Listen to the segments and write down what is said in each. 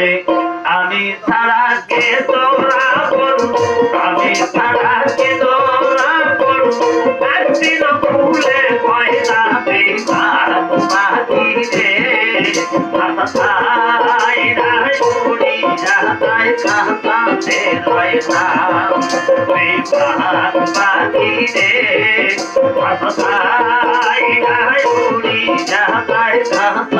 আমি ছাড়া কে তোরা বল আমি ছাড়া কে তোরা বল একদিন ভুলে পয়সা বেকার বাকি রে আসাই রাই উড়ি রয় না। বেকার বাকি রে আসাই রাই উড়ি যায় কাঁচাতে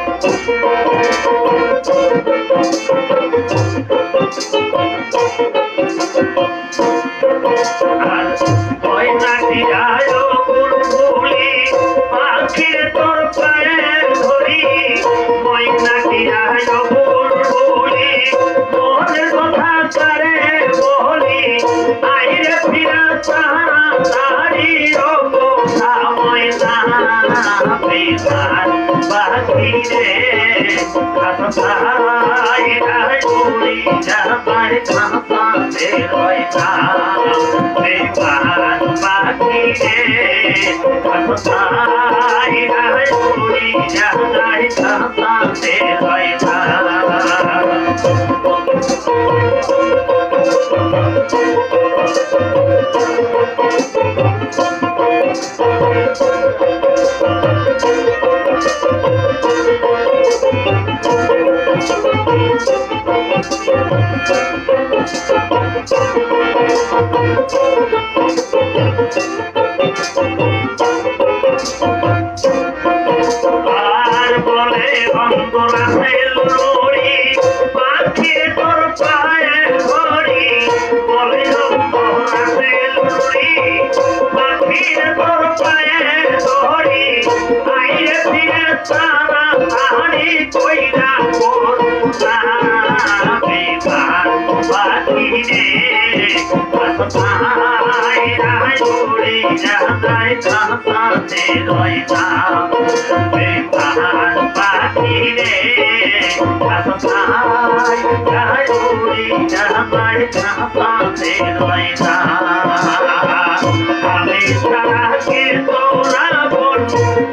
রে আসাই বেকার বাকি রে আসাই রাই উড়ি যাবার খাসাতে রয় না বেকার বাকি রে আসাই রাই উড়ি যাবার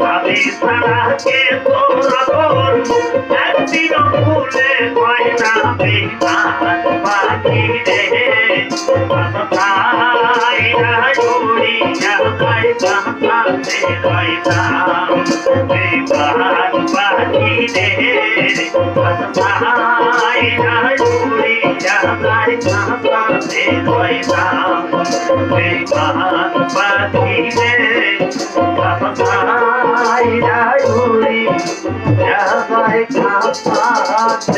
আমি ছাড়া কে তোরা একদিন ভুলে হয় না বেকার বাকি রে। আসাই রাই উড়ি যায় কাঁচাতে রয় না বেকার বাকি রে। আসাই রাই উড়ি যায় কাঁচাতে রয় না বেকার বাকি রে। আসাই যায় কাঁচাতে রয় না